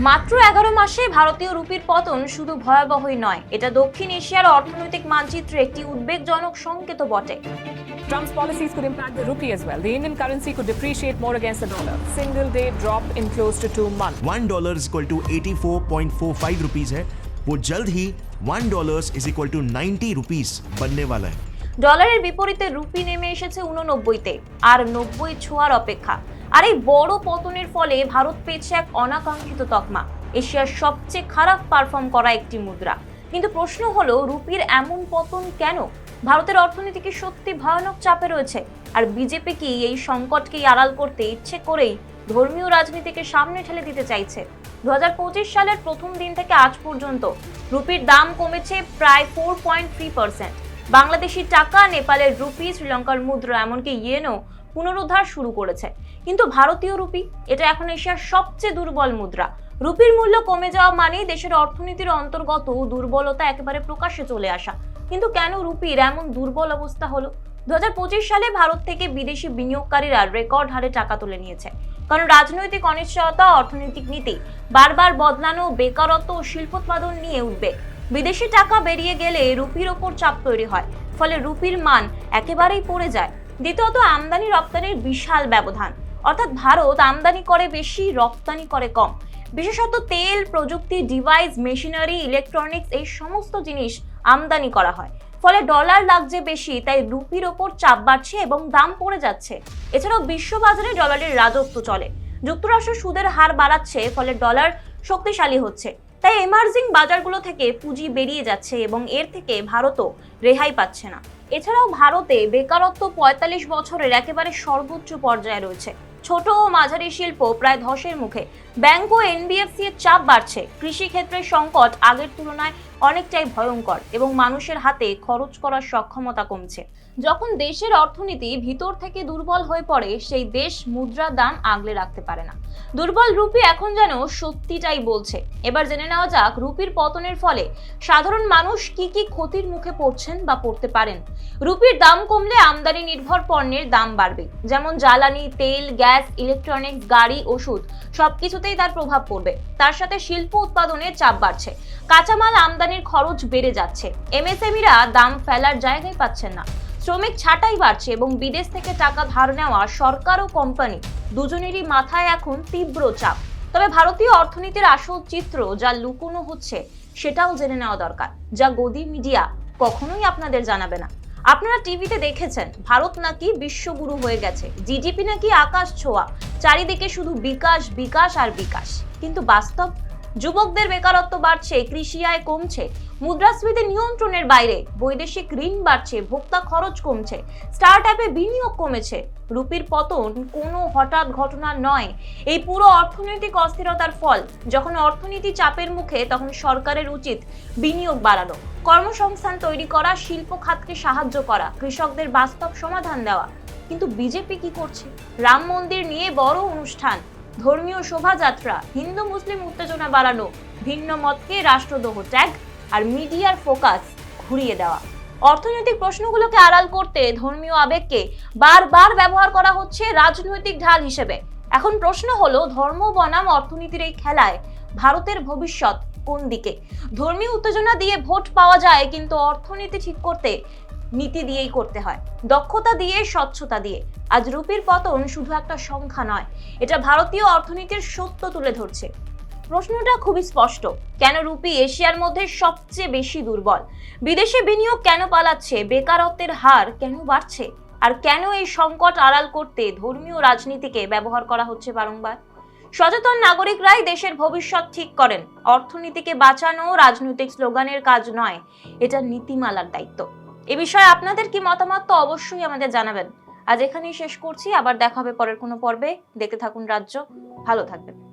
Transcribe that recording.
মাত্র এগারো মাসে ভারতীয় রুপির পতন শুধু ভয়াবহই নয় এটা দক্ষিণ এশিয়ার অর্থনৈতিক মানচিত্রে একটি উদ্বেগজনক সংকেত বটে Trump's policies could impact the rupee as well. The Indian currency could depreciate more against the dollar. Single day drop in close to two months. One dollar is equal to 84.45 rupees है वो जल्द ही one dollar is equal to 90 rupees बनने वाला है ডলারের বিপরীতে rupee নেমে এসেছে উননব্বইতে আর নব্বই ছোঁয়ার অপেক্ষা আর এই বড় পতনের ফলে ভারত পেয়েছে এক অনাকাঙ্ক্ষিত তকমা, এশিয়ার সবচেয়ে খারাপ পারফর্ম করা একটি মুদ্রা। কিন্তু প্রশ্ন হলো, রুপির এমন পতন কেন? ভারতের অর্থনীতি কি সত্যি ভয়ানক চাপে রয়েছে। আর বিজেপি কি এই সংকটকে আড়াল করতে ইচ্ছে করেই ধর্মীয় রাজনীতিকে সামনে ঠেলে দিতে চাইছে? দু হাজার পঁচিশ সালের প্রথম দিন থেকে আজ পর্যন্ত রুপির দাম কমেছে প্রায় four point three percent Bangladeshi টাকা, নেপালের রুপি, শ্রীলঙ্কার মুদ্রা, এমনকি ইয়েনও পুনরুদ্ধার শুরু করেছে। কিন্তু ভারতীয় রুপি, এটা এখন এশিয়ার সবচেয়ে দুর্বল মুদ্রা। রুপির মূল্য কমে যাওয়া মানেই দেশের অর্থনীতির অন্তর্গত দুর্বলতা একেবারে প্রকাশ্যে চলে আসা। কিন্তু কেন রুপির এমন দুর্বল অবস্থা হলো? দুহাজার পঁচিশ সালে ভারত থেকে বিদেশি বিনিয়োগকারীরা রেকর্ড হারে টাকা তুলে নিয়েছে। কারণ রাজনৈতিক অনিশ্চয়তা, অর্থনৈতিক নীতি বারবার বদলানো, বেকারত্ব ও শিল্পোৎপাদন নিয়ে উঠবে বিদেশি টাকা বেরিয়ে গেলে রুপির ওপর চাপ তৈরি হয়, ফলে রুপির মান একেবারেই পড়ে যায়। দ্বিতীয়ত, আমদানি রপ্তানির বিশাল ব্যবধান। অর্থাৎ ভারত আমদানি করে বেশি, রপ্তানি করে কম। বিশেষত তেল, প্রযুক্তি ডিভাইস মেশিনারি ইলেকট্রনিক্স এই সমস্ত জিনিস আমদানি করা হয়। ফলে ডলার লাগছে বেশি, তাই রুপির ওপর চাপ বাড়ছে এবং দাম পড়ে যাচ্ছে। এছাড়াও বিশ্ববাজারে ডলারের রাজত্ব চলে। যুক্তরাষ্ট্র সুদের হার বাড়াচ্ছে, ফলে ডলার শক্তিশালী হচ্ছে। তাই এমার্জিং বাজারগুলো থেকে পুঁজি বেরিয়ে যাচ্ছে এবং এর থেকে ভারতও রেহাই পাচ্ছে না। এছাড়াও ভারতে বেকারত্ব পঁয়তাল্লিশ বছরের একেবারে সর্বোচ্চ পর্যায়ে রয়েছে। ছোট ও মাঝারি শিল্প প্রায় ধসের মুখে। ব্যাংক ও এনবিএফসি এর চাপ বাড়ছে। কৃষি ক্ষেত্রের সংকট আগের তুলনায় অনেকটাই ভয়ঙ্কর এবং মানুষের হাতে খরচ করার সক্ষমতা কমছে। যখন দেশের অর্থনীতি ভিতর থেকে দুর্বল হয়ে পড়ে, সেই দেশ মুদ্রা দাম আগলে রাখতে পারে না। দুর্বল রুপি এখন যেন সত্যিটাই বলছে। এবার জেনে নেওয়া যাক রুপির পতনের ফলে সাধারণ মানুষ কি কি ক্ষতির মুখে পড়ছেন বা পড়তে পারেন। রুপির দাম কমলে আমদানি নির্ভর পণ্যের দাম বাড়বে। যেমন জ্বালানি, তেল, গ্যাস ইলেকট্রনিক্স গাড়ি, ওষুধ, সবকিছুতেই তার প্রভাব পড়বে। তার সাথে শিল্প উৎপাদনের চাপ বাড়ছে। কাঁচামাল আমদানির খরচ বেড়ে যাচ্ছে। এমএসএমইরা দাম ফেলার জায়গায় পাচ্ছেন না। শ্রমিক ছাঁটাই বাড়ছে এবং বিদেশ থেকে টাকা ধার নেওয়া সরকার ও কোম্পানি দুজনেরই মাথায় এখন তীব্র চাপ। তবে ভারতীয় অর্থনীতির আসল চিত্র যা লুকোনো হচ্ছে, সেটাও জেনে নেওয়া দরকার, যা গদি মিডিয়া কখনোই আপনাদের জানাবে না। আপনারা টিভিতে দেখেছেন, ভারত নাকি বিশ্বগুরু হয়ে গেছে, জিডিপি নাকি আকাশ ছোঁয়া, চারিদিকে শুধু বিকাশ বিকাশ আর বিকাশ। কিন্তু বাস্তব যুবকদের বেকারত্ব বাড়ছে, কৃষি আয় কমছে, মুদ্রাস্ফীতি নিয়ন্ত্রণের বাইরে, বৈদেশিক ঋণ বাড়ছে, ভোক্তা খরচ কমছে স্টার্ট আপে বিনিয়োগ কমেছে। রুপির পতন কোনো হঠাৎ ঘটনা নয়। এই পুরো অর্থনৈতিক অস্থিরতার ফল, যখন অর্থনীতি চাপের মুখে, তখন সরকারের উচিত বিনিয়োগ বাড়ানো। কর্মসংস্থান তৈরি করা, শিল্প খাতকে সাহায্য করা, কৃষকদের বাস্তব সমাধান দেওয়া। কিন্তু বিজেপি কি করছে? রাম মন্দির নিয়ে বড় অনুষ্ঠান। ধর্মীয় শোভাযাত্রা, হিন্দু মুসলিম উত্তেজনা বাড়ানো, ভিন্ন মতকে রাষ্ট্রদ্রোহ ট্যাগ আর মিডিয়ার ফোকাস ঘুরিয়ে দেওয়া। অর্থনৈতিক প্রশ্নগুলোকে আড়াল করতে ধর্মীয় আবেগকে বারবার ব্যবহার করা হচ্ছে রাজনৈতিক ঢাল হিসেবে। এখন প্রশ্ন হলো, ধর্ম, বনাম, অর্থনীতির এই খেলায় ভারতের ভবিষ্যৎ কোন দিকে? ধর্মীয় উত্তেজনা দিয়ে ভোট পাওয়া যায়, কিন্তু অর্থনীতি ঠিক করতে নীতি দিয়েই করতে হয়। দক্ষতা দিয়ে, স্বচ্ছতা দিয়ে। আজ রুপির পতন শুধু একটা সংখ্যা নয়, এটা ভারতীয় অর্থনীতির সত্য তুলে ধরছে। প্রশ্নটা খুবই স্পষ্ট, কেন রুপি এশিয়ার মধ্যে সবচেয়ে বেশি দুর্বল? বিদেশে বিনিয়োগ কেন পালাচ্ছে? বেকারত্বের হার কেন বাড়ছে? আর কেন এই সংকট আড়াল করতে ধর্মীয় রাজনীতিকে ব্যবহার করা হচ্ছে বারংবার? সচেতন নাগরিকরাই দেশের ভবিষ্যৎ ঠিক করেন। অর্থনীতিকে বাঁচানো রাজনৈতিক স্লোগানের কাজ নয়, এটা নীতিমালার দায়িত্ব। এ বিষয়ে আপনাদের কি মতামত তো অবশ্যই আমাদের জানাবেন। আজ এখানেই শেষ করছি, আবার দেখা হবে পরের কোনো পর্বে। দেখতে থাকুন রাজ্য। ভালো থাকবেন।